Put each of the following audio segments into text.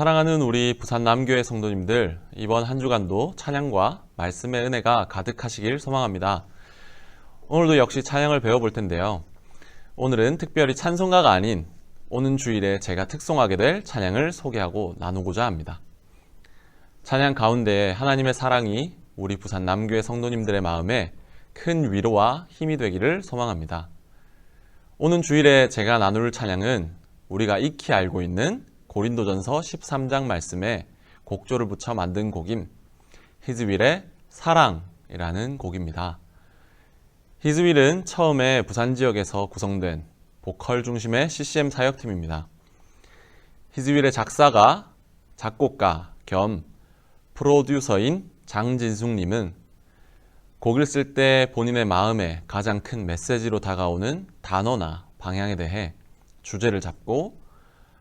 사랑하는 우리 부산 남교회 성도님들, 이번 한 주간도 찬양과 말씀의 은혜가 가득하시길 소망합니다. 오늘도 역시 찬양을 배워볼 텐데요. 오늘은 특별히 찬송가가 아닌 오는 주일에 제가 특송하게 될 찬양을 소개하고 나누고자 합니다. 찬양 가운데 하나님의 사랑이 우리 부산 남교회 성도님들의 마음에 큰 위로와 힘이 되기를 소망합니다. 오는 주일에 제가 나눌 찬양은 우리가 익히 알고 있는 고린도전서 13장 말씀에 곡조를 붙여 만든 곡임 히즈윌의 사랑이라는 곡입니다. 히즈윌은 처음에 부산 지역에서 구성된 보컬 중심의 CCM 사역팀입니다. 히즈윌의 작사가 작곡가 겸 프로듀서인 장진숙님은 곡을 쓸 때 본인의 마음에 가장 큰 메시지로 다가오는 단어나 방향에 대해 주제를 잡고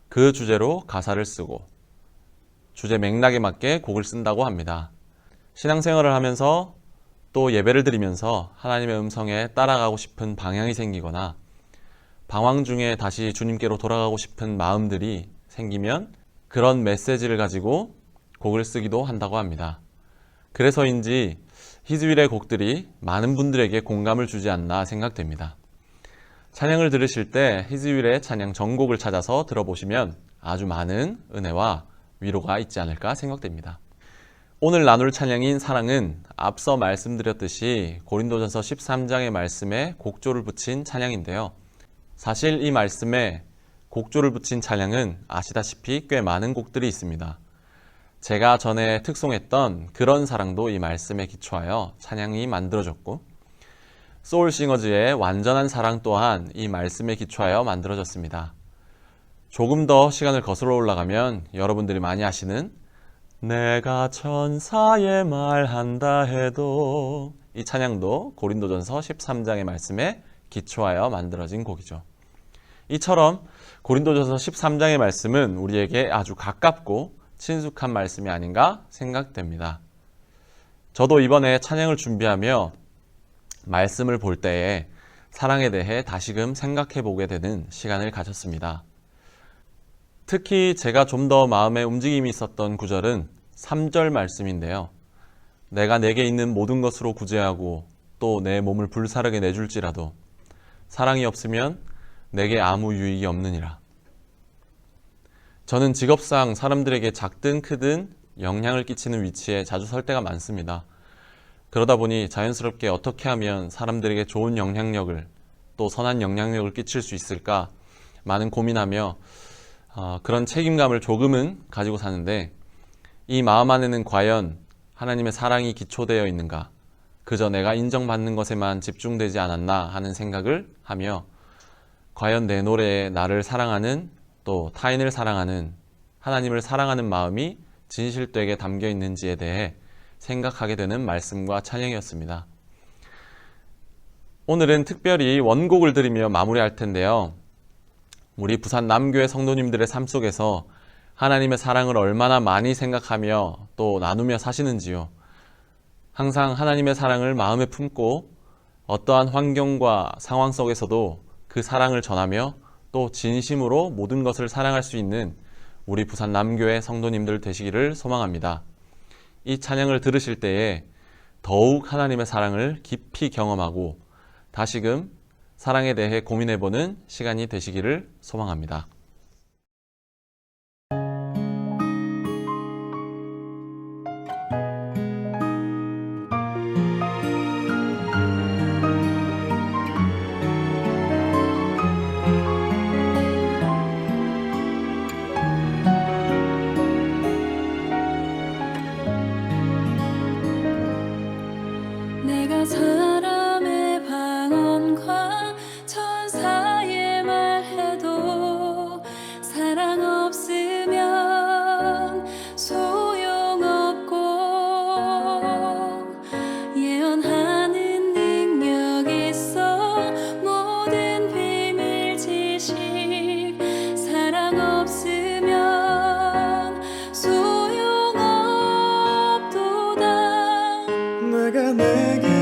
그 주제로 가사를 쓰고 주제 맥락에 맞게 곡을 쓴다고 합니다. 신앙생활을 하면서 또 예배를 드리면서 하나님의 음성에 따라가고 싶은 방향이 생기거나 방황 중에 다시 주님께로 돌아가고 싶은 마음들이 생기면 그런 메시지를 가지고 곡을 쓰기도 한다고 합니다. 그래서인지 히즈윌의 곡들이 많은 분들에게 공감을 주지 않나 생각됩니다. 찬양을 들으실 때 히즈윌의 찬양 전곡을 찾아서 들어보시면 아주 많은 은혜와 위로가 있지 않을까 생각됩니다. 오늘 나눌 찬양인 사랑은 앞서 말씀드렸듯이 고린도전서 13장의 말씀에 곡조를 붙인 찬양인데요. 사실 이 말씀에 곡조를 붙인 찬양은 아시다시피 꽤 많은 곡들이 있습니다. 제가 전에 특송했던 그런 사랑도 이 말씀에 기초하여 찬양이 만들어졌고 소울싱어즈의 완전한 사랑 또한 이 말씀에 기초하여 만들어졌습니다. 조금 더 시간을 거슬러 올라가면 여러분들이 많이 아시는 내가 천사의 말한다 해도 이 찬양도 고린도전서 13장의 말씀에 기초하여 만들어진 곡이죠. 이처럼 고린도전서 13장의 말씀은 우리에게 아주 가깝고 친숙한 말씀이 아닌가 생각됩니다. 저도 이번에 찬양을 준비하며 말씀을 볼 때에 사랑에 대해 다시금 생각해 보게 되는 시간을 가졌습니다. 특히 제가 좀 더 마음에 움직임이 있었던 구절은 3절 말씀인데요. 내가 내게 있는 모든 것으로 구제하고 또 내 몸을 불사르게 내줄지라도 사랑이 없으면 내게 아무 유익이 없느니라. 저는 직업상 사람들에게 작든 크든 영향을 끼치는 위치에 자주 설 때가 많습니다. 그러다 보니 자연스럽게 어떻게 하면 사람들에게 좋은 영향력을 또 선한 영향력을 끼칠 수 있을까 많은 고민하며 어, 그런 책임감을 조금은 가지고 사는데 이 마음 안에는 과연 하나님의 사랑이 기초되어 있는가? 그저 내가 인정받는 것에만 집중되지 않았나 하는 생각을 하며 과연 내 노래에 나를 사랑하는 또 타인을 사랑하는 하나님을 사랑하는 마음이 진실되게 담겨 있는지에 대해 생각하게 되는 말씀과 찬양이었습니다. 오늘은 특별히 원곡을 드리며 마무리할 텐데요. 우리 부산 남교회 성도님들의 삶 속에서 하나님의 사랑을 얼마나 많이 생각하며 또 나누며 사시는지요. 항상 하나님의 사랑을 마음에 품고 어떠한 환경과 상황 속에서도 그 사랑을 전하며 또 진심으로 모든 것을 사랑할 수 있는 우리 부산 남교회 성도님들 되시기를 소망합니다. 이 찬양을 들으실 때에 더욱 하나님의 사랑을 깊이 경험하고 다시금 사랑에 대해 고민해보는 시간이 되시기를 소망합니다. reggae.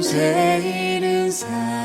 제일은 사랑